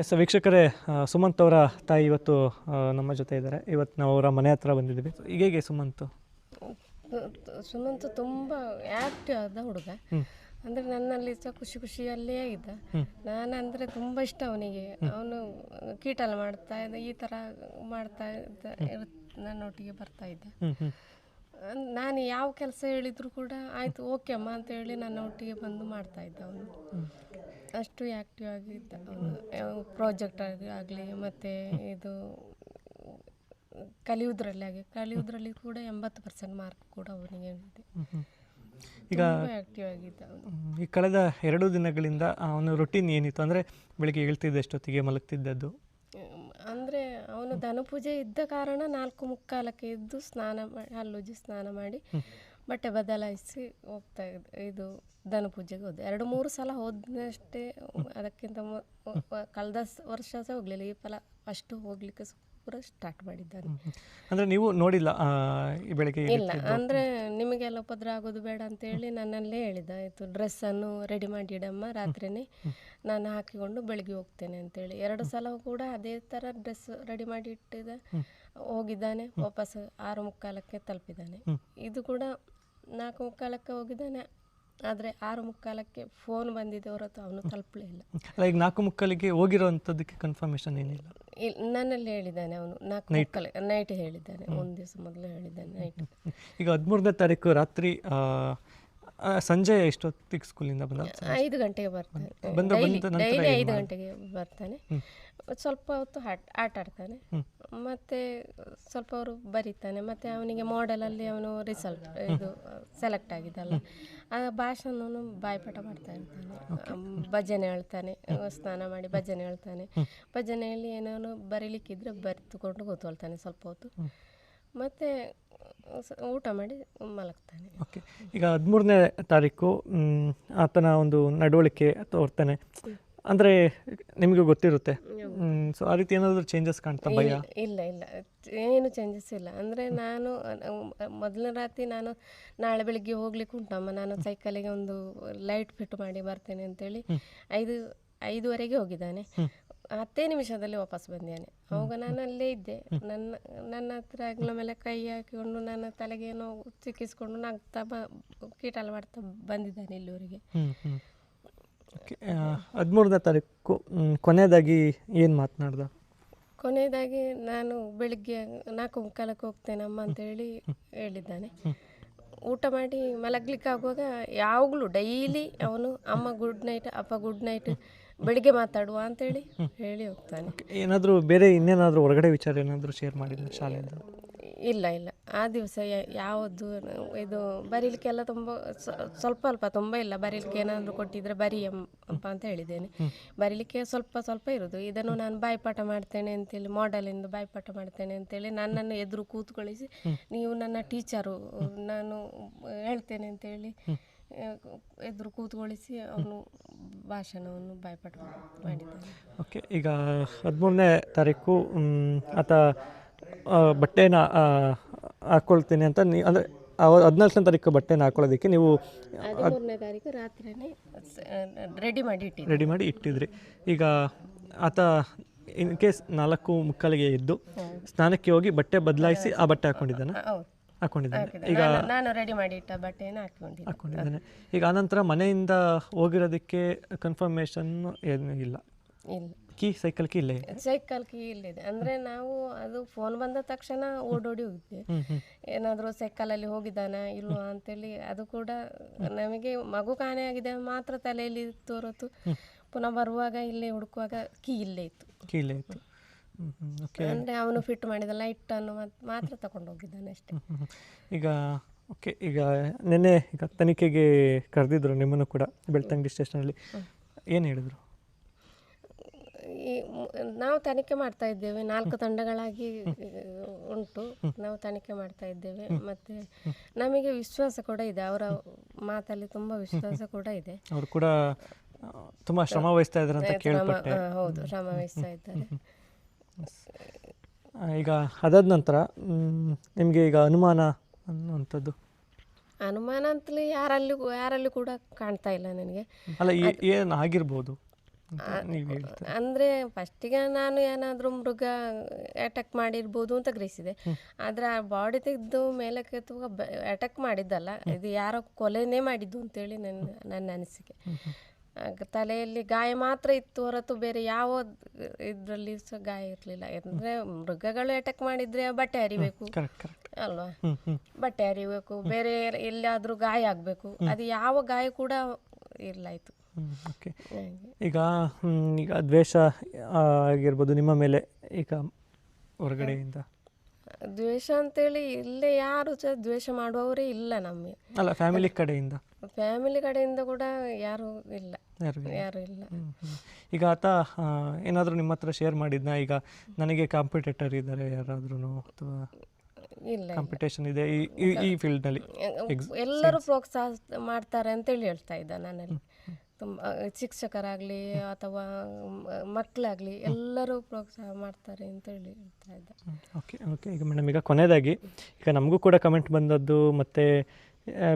S ವೀಕ್ಷಕರೇ ಸುಮಂತ್ ಅವರ ತಾಯಿ ಇವತ್ತು ನಮ್ಮ ಜೊತೆ ಇದ್ದಾರೆ. ಇವತ್ತು ನಾವು ಅವರ ಮನೆ ಹತ್ರ ಬಂದಿದ್ದೀವಿ. ಈಗ ಹೇಗೆ ಸುಮಂತ್? ಸುಮಂತ್ ತುಂಬ ಆ್ಯಕ್ಟಿವ್ ಆದ ಹುಡುಗ. ಅಂದರೆ ನನ್ನಲ್ಲಿ ಸಹ ಖುಷಿ ಖುಷಿಯಲ್ಲೇ ಇದ್ದ. ನಾನು ಅಂದರೆ ತುಂಬ ಇಷ್ಟ ಅವನಿಗೆ. ಅವನು ಕೀಟಲ್ ಮಾಡ್ತಾ ಇದ್ದ ಈ ಥರ ಮಾಡ್ತಾ ಇದ್ದ ನನ್ನ ನನ್ನೊಟ್ಟಿಗೆ ಬರ್ತಾ ಇದ್ದ. ನಾನು ಯಾವ ಕೆಲಸ ಹೇಳಿದ್ರು ಕೂಡ ಆಯಿತು ಓಕೆ ಅಮ್ಮ ಅಂತ ಹೇಳಿ ನನ್ನ ಒಟ್ಟಿಗೆ ಬಂದು ಮಾಡ್ತಾ ಇದ್ದ ಅವನು. ಅಷ್ಟು ಆ್ಯಕ್ಟಿವ್ ಆಗಿದ್ದ ಅವನು ಪ್ರಾಜೆಕ್ಟ್ ಆಗಲಿ ಮತ್ತು ಇದು ಕಲಿಯುವುದರಲ್ಲಿ ಆಗಿ ಕಲಿಯುವುದರಲ್ಲಿ ಕೂಡ ಎಂಬತ್ತು ಪರ್ಸೆಂಟ್ ಮಾರ್ಕ್ ಕೂಡ ಅವನಿಗೆ ಇದೆ. ಈಗ ಆ್ಯಕ್ಟಿವ್ ಆಗಿದ್ದ ಈ ಕಳೆದ ಎರಡು ದಿನಗಳಿಂದ ಅವನ ರೊಟೀನ್ ಏನಿತ್ತು? ಅಂದರೆ ಬೆಳಿಗ್ಗೆ ಹೇಳ್ತಿದ್ದಷ್ಟೊತ್ತಿಗೆ ಮಲಗ್ತಿದ್ದದ್ದು ಅವನು ಧನಪೂಜೆ ಇದ್ದ ಕಾರಣ ನಾಲ್ಕು ಮುಕ್ಕಾಲಕ್ಕೆ ಎದ್ದು ಸ್ನಾನ ಮಾಡಿ ಹಲ್ಲುಜ್ಜಿ ಸ್ನಾನ ಮಾಡಿ ಬಟ್ಟೆ ಬದಲಾಯಿಸಿ ಹೋಗ್ತಾ ಇದ್ದೆ ಇದು ಧನಪೂಜೆಗೆ ಹೋದೆ. ಎರಡು ಮೂರು ಸಲ ಹೋದಷ್ಟೇ ಅದಕ್ಕಿಂತ ಕಳೆದ ವರ್ಷ ಸಹ ಹೋಗಲಿಲ್ಲ. ಈ ಫಲ ಅಷ್ಟು ಹೋಗ್ಲಿಕ್ಕೆ ಪೂರ ಸ್ಟಾರ್ಟ್ ಮಾಡಿದ್ದಾರೆ. ಅಂದ್ರೆ ನೀವು ನೋಡಿಲ್ಲ ಬೆಳಿಗ್ಗೆ ಇಲ್ಲ ಅಂದ್ರೆ ನಿಮಗೆಲ್ಲ ಉಪದ್ರ ಆಗೋದು ಬೇಡ ಅಂತ ಹೇಳಿ ನನ್ನಲ್ಲೇ ಹೇಳಿದ ಡ್ರೆಸ್ ಡ್ರೆಸ್ಸನ್ನು ರೆಡಿ ಮಾಡಿ ಇಡಮ್ಮ ರಾತ್ರಿನೇ ನಾನು ಹಾಕಿಕೊಂಡು ಬೆಳಗ್ಗೆ ಹೋಗ್ತೇನೆ ಅಂತೇಳಿ ಎರಡು ಸಲ ಕೂಡ ಅದೇ ತರ ಡ್ರೆಸ್ ರೆಡಿ ಮಾಡಿ ಇಟ್ಟಿದ ಹೋಗಿದ್ದಾನೆ ವಾಪಸ್ ಆರು ಮುಕ್ಕಾಲಕ್ಕೆ ತಲುಪಿದ್ದಾನೆ. ಇದು ಕೂಡ ನಾಲ್ಕು ಮುಕ್ಕಾಲಕ್ಕೆ ಹೋಗಿದ್ದಾನೆ. ಆದರೆ ಆರು ಮುಕ್ಕಾಲಕ್ಕೆ ಫೋನ್ ಬಂದಿದೆ ಹೊರತು ಅವನು ತಲುಪಲೇ ಇಲ್ಲ. ಲೈಕ್ ಈಗ ನಾಲ್ಕು ಮುಕ್ಕಾಲಿಗೆ ಹೋಗಿರೋವಂಥದ್ದಕ್ಕೆ ಕನ್ಫರ್ಮೇಷನ್ ಏನಿಲ್ಲ? ನನ್ನಲ್ಲಿ ಹೇಳಿದ್ದಾನೆ ಅವನು. ನಾಲ್ಕು ಮುಕ್ಕಾಲ ನೈಟ್ ಹೇಳಿದ್ದಾನೆ. ಒಂದು ದಿವಸ ಮೊದಲು ಹೇಳಿದ್ದಾನೆ ನೈಟ್ ಈಗ ಹದಿಮೂರನೇ ತಾರೀಕು ರಾತ್ರಿ ಸಂಜೆ ಎಷ್ಟೊತ್ತಿಗೆ ಸ್ಕೂಲಿಂದ ಬಂದ? ಐದು ಗಂಟೆಗೆ ಬರ್ತಾನೆ. ಬಂದ- ಬಂದ ನಂತರ ಡೈಲಿ ಏನ್ ಐದು? ಗಂಟೆಗೆ ಬರ್ತಾನೆ. ಸ್ವಲ್ಪ ಹೊತ್ತು ಆಟ ಆಟ ಆಡ್ತಾನೆ. ಮತ್ತೆ ಸ್ವಲ್ಪ ಅವರು ಬರೀತಾನೆ. ಮತ್ತೆ ಅವನಿಗೆ ಮಾಡೆಲಲ್ಲಿ ಅವನು ರಿಸಲ್ಟ್ ಇದು ಸೆಲೆಕ್ಟ್ ಆಗಿದ್ದಲ್ಲ. ಆ ಭಾಷಣವನ್ನು ಬಾಯ್ಪಾಠ ಮಾಡ್ತಾ ಇರ್ತಾನೆ. ಅಮ್, ಭಜನೆ ಹೇಳ್ತಾನೆ. ಸ್ನಾನ ಮಾಡಿ ಭಜನೆ ಹೇಳ್ತಾನೆ. ಭಜನೆಯಲ್ಲಿ ಏನೇನು ಬರೀಲಿಕ್ಕಿದ್ರೆ ಬರೆದುಕೊಂಡು ಕೂತ್ಕೊಳ್ತಾನೆ ಸ್ವಲ್ಪ ಹೊತ್ತು. ಮತ್ತೆ ಊಟ ಮಾಡಿ ಮಲಗ್ತಾನೆ. ಓಕೆ ಈಗ ಹದಿಮೂರನೇ ತಾರೀಕು ಆತನ ಒಂದು ನಡವಳಿಕೆ ತೋರ್ತಾನೆ ಅಂದರೆ ನಿಮಗೆ ಗೊತ್ತಿರುತ್ತೆ. ಸೊ ಆ ರೀತಿ ಏನಾದರೂ ಚೇಂಜಸ್ ಕಾಣ್ತಾ ಭಯ? ಇಲ್ಲ ಇಲ್ಲ. ಏನು ಚೇಂಜಸ್ ಇಲ್ಲ. ಅಂದರೆ ನಾನು ಮೊದಲನೇ ರಾತ್ರಿ ನಾನು ನಾಳೆ ಬೆಳಿಗ್ಗೆ ಹೋಗ್ಲಿಕ್ಕೆ ಉಂಟಮ್ಮ ನಾನು ಸೈಕಲಿಗೆ ಒಂದು ಲೈಟ್ ಫಿಟ್ ಮಾಡಿ ಬರ್ತೇನೆ ಅಂತೇಳಿ ಐದು ಐದುವರೆಗೆ ಹೋಗಿದ್ದಾನೆ. ಹತ್ತೇ ನಿಮಿಷದಲ್ಲಿ ವಾಪಸ್ ಬಂದಿದ್ದಾನೆ ಅವಾಗ ನಾನು ಅಲ್ಲೇ ಇದ್ದೆ. ನನ್ನ ನನ್ನ ಹತ್ರ ಆಗ್ಲ ಮೇಲೆ ಕೈ ಹಾಕಿಕೊಂಡು ನನ್ನ ತಲೆಗೆ ಏನೋ ಚಿಕ್ಕಿಸ್ಕೊಂಡು ನಗ್ತಾ ಬ ಕೀಟಲ್ ಮಾಡ್ತಾ ಬಂದಿದ್ದಾನೆ ಇಲ್ಲಿವರೆಗೆ. ಹದಿಮೂರನೇ ತಾರೀಕು ಕೊನೆಯದಾಗಿ ಏನು ಮಾತನಾಡ್ದ? ಕೊನೆಯದಾಗಿ ನಾನು ಬೆಳಿಗ್ಗೆ ನಾಲ್ಕು ಮುಕ್ಕಾಲಕ್ಕೆ ಹೋಗ್ತೇನೆ ಅಮ್ಮ ಅಂತೇಳಿ ಹೇಳಿದ್ದಾನೆ. ಊಟ ಮಾಡಿ ಮಲಗ್ಲಿಕ್ಕೆ ಆಗುವಾಗ ಯಾವಾಗಲೂ ಡೈಲಿ ಅವನು ಅಮ್ಮ ಗುಡ್ ನೈಟ್ ಅಪ್ಪ ಗುಡ್ ನೈಟ್ ಬೆಳಿಗ್ಗೆ ಮಾತಾಡುವ ಅಂತೇಳಿ ಹೇಳಿ ಹೋಗ್ತಾನೆ. ಏನಾದರೂ ಬೇರೆ ಇನ್ನೇನಾದರೂ ಹೊರಗಡೆ ವಿಚಾರ ಏನಾದರೂ ಶೇರ್ ಮಾಡಿದ್ರು ಶಾಲೆಯಿಂದ? ಇಲ್ಲ ಇಲ್ಲ. ಆ ದಿವಸ ಯಾವುದು ಇದು ಬರೀಲಿಕ್ಕೆಲ್ಲ ತುಂಬ ಸ್ವ- ಸ್ವಲ್ಪ ಅಲ್ಪ ತುಂಬ ಇಲ್ಲ. ಬರೀಲಿಕ್ಕೆ ಏನಾದರೂ ಕೊಟ್ಟಿದ್ರೆ ಬರೀ ಅಪ್ಪ ಅಂತ ಹೇಳಿದ್ದೇನೆ. ಬರೀಲಿಕ್ಕೆ ಸ್ವಲ್ಪ ಸ್ವಲ್ಪ ಇರೋದು. ಇದನ್ನು ನಾನು ಬಾಯ್ಪಾಠ ಮಾಡ್ತೇನೆ ಅಂತೇಳಿ ಮಾಡೆಲಿಂದ ಬಾಯ್ಪಾಠ ಮಾಡ್ತೇನೆ ಅಂತೇಳಿ ನನ್ನನ್ನು ಎದುರು ಕೂತ್ಕೊಳ್ಳಿಸಿ ನೀವು ನನ್ನ ಟೀಚರು ನಾನು ಹೇಳ್ತೇನೆ ಅಂತೇಳಿ ಎದುರು ಕೂತ್ಕೊಳಿಸಿ ಅವನು ಭಾಷಣವನ್ನು ಮಾಡಿದ್ದಾನೆ ಓಕೆ ಈಗ ಹದಿಮೂರನೇ ತಾರೀಕು ಆತ ಬಟ್ಟೆನ ಹಾಕ್ಕೊಳ್ತೀನಿ ಅಂತ ನೀ ಅಂದರೆ ಹದಿನಾಲ್ಕನೇ ತಾರೀಕು ಬಟ್ಟೆನ ಹಾಕೊಳ್ಳೋದಕ್ಕೆ ನೀವು ಹದಿಮೂರನೇ ತಾರೀಕು ರಾತ್ರಿನೇ ರೆಡಿ ಮಾಡಿ ಇಟ್ಟಿ ರೆಡಿ ಮಾಡಿ ಇಟ್ಟಿದ್ರಿ. ಈಗ ಆತ ಇನ್ ಕೇಸ್ ನಾಲ್ಕು ಮುಕ್ಕಾಲಿಗೆ ಇದ್ದು ಸ್ನಾನಕ್ಕೆ ಹೋಗಿ ಬಟ್ಟೆ ಬದಲಾಯಿಸಿ ಆ ಬಟ್ಟೆ ಹಾಕ್ಕೊಂಡಿದ್ದಾನೆ ಹೌದು ಈಗ ನಾನು ರೆಡಿ ಮಾಡಿ ಇಟ್ಟ ಬಟ್ಟೆಯನ್ನು ಹಾಕೊಂಡಿದ್ದೆ ಹಾಕೊಂಡಿದ್ದೇನೆ. ಈಗ ಆನಂತರ ಮನೆಯಿಂದ ಹೋಗಿರೋದಕ್ಕೆ ಕನ್ಫರ್ಮೇಷನ್ ಏನು ಇಲ್ಲ? ಇಲ್ಲ. ಕೀ ಸೈಕಲ್ ಕೀ ಇಲ್ಲ? ಇದೆ ಸೈಕಲ್ ಕೀ ಇಲ್ಲಿದೆ. ಅಂದ್ರೆ ನಾವು ಅದು ಫೋನ್ ಬಂದ ತಕ್ಷಣ ಓಡೋಡಿ ಹೋಗಿದ್ದೆ. ಏನಾದರೂ ಸೈಕಲಲ್ಲಿ ಹೋಗಿದ್ದಾನ ಇಲ್ವಾ ಅಂತೇಳಿ ಅದು ಕೂಡ ನಮಗೆ ಮಗು ಕಾಣೆಯಾಗಿದೆ ಮಾತ್ರ ತಲೆಯಲ್ಲಿ ಇತ್ತು ಹೊರತು ಪುನಃ ಬರುವಾಗ ಇಲ್ಲೇ ಹುಡುಕುವಾಗ ಕೀ ಇಲ್ಲೇ ಇತ್ತು. ಕೀ ಇಲ್ಲೇ ಇತ್ತು. ಅಂದರೆ ಅವನು ಫಿಟ್ ಮಾಡಿದ ಲೈಟನ್ನು ಮಾತ್ರ ತಗೊಂಡು ಹೋಗಿದ್ದಾನೆ ಅಷ್ಟೇ. ಈಗ ಓಕೆ ಈಗ ನಿನ್ನೆ ಈಗ ತನಿಖೆಗೆ ಕರೆದಿದ್ರು ನಿಮ್ಮನ್ನು ಕೂಡ ಬೆಳ್ತಂಗಡಿ ಸ್ಟೇಷನಲ್ಲಿ. ಏನು ಹೇಳಿದ್ರು? ಈ ನಾವು ತನಿಖೆ ಮಾಡ್ತಾ ಇದ್ದೇವೆ. ನಾಲ್ಕು ತಂಡಗಳಾಗಿ ಉಂಟು. ನಾವು ತನಿಖೆ ಮಾಡ್ತಾ ಇದ್ದೇವೆ. ಮತ್ತೆ ನಮಗೆ ವಿಶ್ವಾಸ ಕೂಡ ಇದೆ. ಅವರ ಮಾತಲ್ಲಿ ತುಂಬ ವಿಶ್ವಾಸ ಕೂಡ ಇದೆ. ಅವರು ಕೂಡ ತುಂಬಾ ಶ್ರಮ ವಹಿಸ್ತಾ ಇದ್ದಾರೆ ಹೌದು ಶ್ರಮ ವಹಿಸ್ತಾ ಇದ್ದಾರೆ. ಈಗ ಅದಾದ ನಂತರ ನಿಮಗೆ ಈಗ ಅನುಮಾನ ಅನ್ನುವಂಥದ್ದು? ಅನುಮಾನ ಅಂತಲೇ ಯಾರಲ್ಲಿ ಯಾರಲ್ಲಿ ಕೂಡ ಕಾಣ್ತಾ ಇಲ್ಲ ನನಗೆ. ಅಲ್ಲ ಏನು ಆಗಿರ್ಬೋದು ಅಂದರೆ ಫಸ್ಟಿಗೆ ನಾನು ಏನಾದರೂ ಮೃಗ ಅಟ್ಯಾಕ್ ಮಾಡಿರ್ಬೋದು ಅಂತ ಗ್ರಹಿಸಿದೆ. ಆದರೆ ಆ ಬಾಡಿ ತೆಗೆದು ಮೇಲಕ್ಕೆ ಎತ್ತುವಾಗ ಅಟ್ಯಾಕ್ ಮಾಡಿದ್ದಲ್ಲ ಇದು ಯಾರೋ ಕೊಲೆನೇ ಮಾಡಿದ್ದು ಅಂತೇಳಿ ನನ್ನ ನನ್ನ ಅನಿಸಿಕೆ. ತಲೆಯಲ್ಲಿ ಗಾಯ ಮಾತ್ರ ಇತ್ತು ಹೊರತು ಬೇರೆ ಯಾವ ಇದರಲ್ಲಿ ಸಹ ಗಾಯ ಇರಲಿಲ್ಲ. ಅಂದರೆ ಮೃಗಗಳು ಅಟ್ಯಾಕ್ ಮಾಡಿದರೆ ಬಟ್ಟೆ ಹರಿಬೇಕು. ಅಲ್ವಾ? ಬಟ್ಟೆ ಹರಿಬೇಕು. ಬೇರೆ ಎಲ್ಲಿಯಾದರೂ ಗಾಯ ಆಗಬೇಕು. ಅದು ಯಾವ ಗಾಯ ಕೂಡ ಇರ್ಲಾಯ್ತು. ಓಕೆ ಈಗ ಈಗ ದ್ವೇಷ ಆಗಿರ್ಬೋದು ನಿಮ್ಮ ಮೇಲೆ ಈಗ ಹೊರಗಡೆಯಿಂದ. ದ್ವೇಷ ಅಂತೇಳಿ ಇಲ್ಲೇ ಯಾರು ಸಹ ದ್ವೇಷ ಮಾಡುವವರೇ ಇಲ್ಲ ನಮಗೆ. ಅಲ್ಲ ಫ್ಯಾಮಿಲಿ ಕಡೆಯಿಂದ? ಫ್ಯಾಮಿಲಿ ಕಡೆಯಿಂದ ಕೂಡ ಯಾರು ಇಲ್ಲ. ಯಾರು ಯಾರು ಇಲ್ಲ. ಹ್ಮ್, ಹ್ಮ್. ಈಗ ಆತ ಏನಾದರೂ ನಿಮ್ಮ ಹತ್ರ ಶೇರ್ ಮಾಡಿದ್ನ? ಈಗ ನನಗೆ ಕಾಂಪಿಟೇಟರ್ ಇದ್ದಾರೆ ಯಾರಾದ್ರೂ ಅಥವಾ ಇಲ್ಲ ಕಾಂಪಿಟೇಷನ್ ಇದೆ ಈ ಈ- ಈ ಫೀಲ್ಡ್ನಲ್ಲಿ ಎಲ್ಲರೂ ಪ್ರೋತ್ಸಾಹ ಮಾಡ್ತಾರೆ ಅಂತೇಳಿ ಹೇಳ್ತಾ ಇದ್ದ ನನ್ನಲ್ಲಿ. ತುಂಬ ಶಿಕ್ಷಕರಾಗಲಿ ಅಥವಾ ಮಕ್ಕಳಾಗಲಿ ಎಲ್ಲರೂ ಪ್ರೋತ್ಸಾಹ ಮಾಡ್ತಾರೆ ಅಂತ ಹೇಳಿ ಹೇಳ್ತಾ ಇದ್ದೆ. Okay okay. ಈಗ ಮೇಡಮ್ ಈಗ ಕೊನೆಯದಾಗಿ ಈಗ ನಮಗೂ ಕೂಡ ಕಮೆಂಟ್ ಬಂದದ್ದು ಮತ್ತು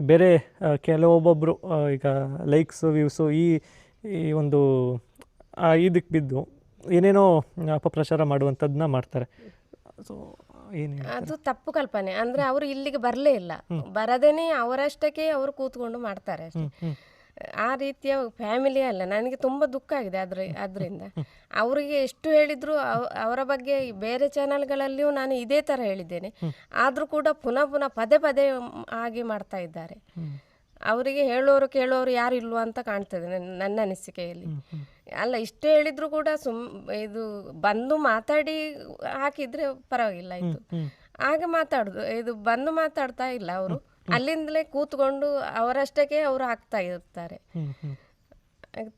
ಬೇರೆ ಕೆಲವೊಬ್ಬೊಬ್ಬರು ಈಗ ಲೈಕ್ಸು ವ್ಯೂಸು ಈ ಈ ಒಂದು ಇದಕ್ಕೆ ಬಿದ್ದು ಏನೇನೋ ಅಪಪ್ರಚಾರ ಮಾಡುವಂಥದ್ದನ್ನ ಮಾಡ್ತಾರೆ. ಸೊ ಏನು ಅದು ತಪ್ಪು ಕಲ್ಪನೆ. ಅಂದ್ರೆ ಅವರು ಇಲ್ಲಿಗೆ ಬರಲೇ ಇಲ್ಲ. ಬರದೇನೆ ಅವರಷ್ಟಕ್ಕೆ ಅವರು ಕೂತ್ಕೊಂಡು ಮಾಡ್ತಾರೆ ಅಷ್ಟೇ. ಆ ರೀತಿಯ ಫ್ಯಾಮಿಲಿ ಅಲ್ಲ ನನಗೆ ತುಂಬ ದುಃಖ ಆಗಿದೆ ಅದ್ರ ಅದರಿಂದ ಅವರಿಗೆ ಎಷ್ಟು ಹೇಳಿದ್ರು ಅವರ ಬಗ್ಗೆ ಬೇರೆ ಚಾನಲ್ಗಳಲ್ಲಿಯೂ ನಾನು ಇದೇ ಥರ ಹೇಳಿದ್ದೇನೆ. ಆದರೂ ಕೂಡ ಪುನಃ ಪುನಃ ಪದೇ ಪದೇ ಆಗಿ ಹಾಗೆ ಮಾಡ್ತಾ ಇದ್ದಾರೆ. ಅವರಿಗೆ ಹೇಳೋರು ಕೇಳೋರು ಯಾರು ಇಲ್ವಾ ಅಂತ ಕಾಣ್ತದೆ ನನ್ನ ನನ್ನ ಅನಿಸಿಕೆಯಲ್ಲಿ. ಅಲ್ಲ ಇಷ್ಟು ಹೇಳಿದ್ರು ಕೂಡ ಸುಮ್ ಇದು ಬಂದು ಮಾತಾಡಿ ಹಾಕಿದ್ರೆ ಪರವಾಗಿಲ್ಲ ಇದು. ಹಾಗೆ ಮಾತಾಡುದು ಇದು ಬಂದು ಮಾತಾಡ್ತಾ ಇಲ್ಲ ಅವರು. ಅಲ್ಲಿಂದಲೇ ಕೂತ್ಕೊಂಡು ಅವರಷ್ಟಕ್ಕೆ ಅವರು ಹಾಕ್ತಾ ಇರ್ತಾರೆ.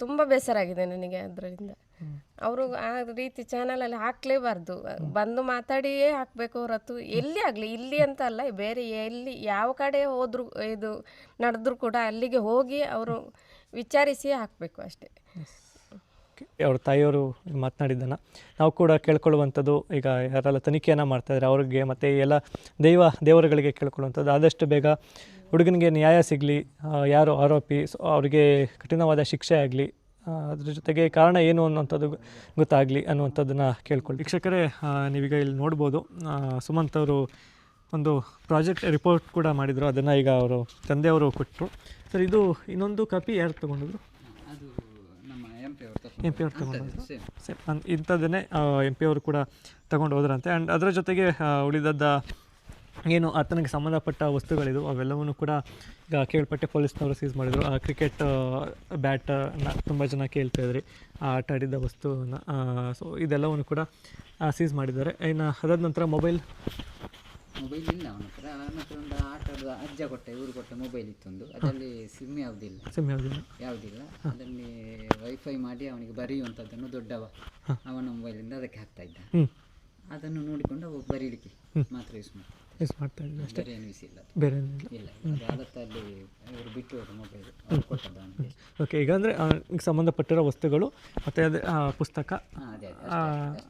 ತುಂಬ ಬೇಸರಾಗಿದೆ ನನಗೆ ಅದರಿಂದ ಅವರು ಆ ರೀತಿ ಚಾನಲಲ್ಲಿ ಹಾಕ್ಲೇಬಾರ್ದು. ಬಂದು ಮಾತಾಡಿಯೇ ಹಾಕಬೇಕು ಹೊರತು ಎಲ್ಲಿ ಆಗಲಿ ಇಲ್ಲಿ ಅಂತ ಅಲ್ಲ ಬೇರೆ ಎಲ್ಲಿ ಯಾವ ಕಡೆ ಹೋದ್ರು ಇದು ನಡೆದ್ರು ಕೂಡ ಅಲ್ಲಿಗೆ ಹೋಗಿ ಅವರು ವಿಚಾರಿಸಿ ಹಾಕಬೇಕು ಅಷ್ಟೇ. ಅವ್ರ ತಾಯಿಯವರು ಮಾತನಾಡಿದ್ದನ್ನು. ನಾವು ಕೂಡ ಕೇಳ್ಕೊಳ್ಳುವಂಥದ್ದು ಈಗ ಯಾರೆಲ್ಲ ತನಿಖೆಯನ್ನು ಮಾಡ್ತಾಯಿದ್ದಾರೆ ಅವ್ರಿಗೆ ಮತ್ತು ಎಲ್ಲ ದೈವ ದೇವರುಗಳಿಗೆ ಕೇಳ್ಕೊಳ್ಳುವಂಥದ್ದು. ಆದಷ್ಟು ಬೇಗ ಹುಡುಗನಿಗೆ ನ್ಯಾಯ ಸಿಗಲಿ ಯಾರು ಆರೋಪಿ ಸೊ ಅವರಿಗೆ ಕಠಿಣವಾದ ಶಿಕ್ಷೆ ಆಗಲಿ ಅದ್ರ ಜೊತೆಗೆ ಕಾರಣ ಏನು ಅನ್ನುವಂಥದ್ದು ಗೊತ್ತಾಗಲಿ ಅನ್ನುವಂಥದ್ದನ್ನು ಕೇಳ್ಕೊಳ್ಳಿ. ವೀಕ್ಷಕರೇ ನೀವೀಗ ಇಲ್ಲಿ ನೋಡ್ಬೋದು ಸುಮಂತ್ ಅವರು ಒಂದು ಪ್ರಾಜೆಕ್ಟ್ ರಿಪೋರ್ಟ್ ಕೂಡ ಮಾಡಿದರು. ಅದನ್ನು ಈಗ ಅವರು ತಂದೆಯವರು ಕೊಟ್ಟರು ಸರ್ ಇದು ಇನ್ನೊಂದು ಕಾಪಿ ಯಾರು ತೊಗೊಂಡಿದ್ರು? ಎಂ ಪಿ ಅವರು ತಗೊಂಡೋದ್ರು ಸೇಮ್ ಇಂಥದ್ದನ್ನೇ ಎಂ ಪಿ ಅವರು ಕೂಡ ತಗೊಂಡು ಹೋದ್ರಂತೆ ಆ್ಯಂಡ್ ಅದರ ಜೊತೆಗೆ ಉಳಿದದ್ದ ಏನು ಆತನಿಗೆ ಸಂಬಂಧಪಟ್ಟ ವಸ್ತುಗಳಿದು ಅವೆಲ್ಲವನ್ನು ಕೂಡ ಈಗ ಕೇಳ್ಪಟ್ಟೆ ಪೊಲೀಸ್ನವರು ಸೀಸ್ ಮಾಡಿದರು. ಆ ಕ್ರಿಕೆಟ್ ಬ್ಯಾಟನ್ನ ತುಂಬ ಜನ ಕೇಳ್ತಾ ಇದ್ರಿ. ಆ ಆಟ ಆಡಿದ್ದ ವಸ್ತುವನ್ನು ಸೊ ಇದೆಲ್ಲವನ್ನು ಕೂಡ ಸೀಸ್ ಮಾಡಿದ್ದಾರೆ. ಇನ್ನು ಅದಾದ ನಂತರ ಮೊಬೈಲ್ ಮೊಬೈಲ್ ಇಲ್ಲ ಅವನ ಹತ್ರ. ಅವನ ಹತ್ರ ಒಂದು ಆಟದ ಅಜ್ಜ ಕೊಟ್ಟ ಇವರು ಕೊಟ್ಟ ಮೊಬೈಲ್ ಇತ್ತೊಂದು. ಅದರಲ್ಲಿ ಸಿಮ್ ಯಾವುದಿಲ್ಲ. ಸಿಮ್ ಯಾವುದಿಲ್ಲ? ಯಾವುದಿಲ್ಲ. ಅದರಲ್ಲಿ ವೈಫೈ ಮಾಡಿ ಅವನಿಗೆ ಬರೆಯುವಂಥದ್ದನ್ನು ದೊಡ್ಡವ. ಅವನ ಮೊಬೈಲಿಂದ ಅದಕ್ಕೆ ಹಾಕ್ತಾ ಇದ್ದ. ಅದನ್ನು ನೋಡಿಕೊಂಡು ಅವು ಬರೀಲಿಕ್ಕೆ ಮಾತ್ರ ಯೂಸ್ ಮಾಡ್ತಾರೆ ಯೂಸ್ ಮಾಡ್ತಾ ಇದ್ವಿ ಅಷ್ಟೇ? ಬೇರೆ ಏನು ಯೂಸ್ ಇಲ್ಲ ಅದು. ಬೇರೆ ಏನಿಲ್ಲ ಇಲ್ಲ? ಅದು ಆದತ್ತಲ್ಲಿ ಇವರು ಬಿಟ್ಟು ಹೋದ ಮೊಬೈಲ್ ಕೊಟ್ಟದ್ದು ಅವನಿಗೆ ಓಕೆ ಈಗ ಅಂದರೆ ಸಂಬಂಧಪಟ್ಟಿರೋ ವಸ್ತುಗಳು ಮತ್ತು ಅದೇ ಆ, ಪುಸ್ತಕ ಹಾಂ ಅದೇ ಅದೇ ಆ,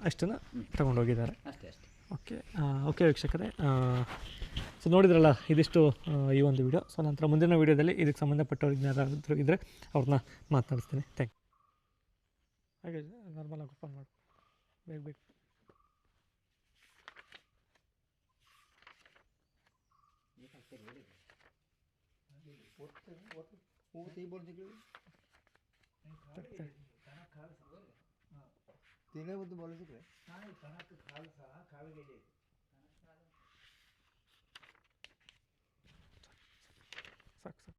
ಅಷ್ಟನ್ನು ತಗೊಂಡೋಗಿದ್ದಾರೆ. ಅಷ್ಟೇ ಅಷ್ಟೇ. ಓಕೆ ಓಕೆ ವೀಕ್ಷಕರೇ ಸೊ ನೋಡಿದ್ರಲ್ಲ ಇದಿಷ್ಟು ಈ ಒಂದು ವಿಡಿಯೋ ಸೊ ನಂತರ ಮುಂದಿನ ವಿಡಿಯೋದಲ್ಲಿ ಇದಕ್ಕೆ ಸಂಬಂಧಪಟ್ಟವ್ರಿಗೆ ಯಾರಾದರೂ ಇದ್ದರೆ ಅವ್ರನ್ನ ಮಾತನಾಡಿಸ್ತೀನಿ ಥ್ಯಾಂಕ್ ಹಾಗೆ ನಾರ್ಮಲ್ ಆಗಿ ಓಪನ್ ಮಾಡು. ಬೇಗ ಬೇಗ. ದಿನವೊಂದು ಬಳಸಿದ್ರೆ ನಾನು ಕನಕ ಕಾಲು ಸಹ ಕಾಲುಗೆಡೆ ಸಾಕು ಸಾಕು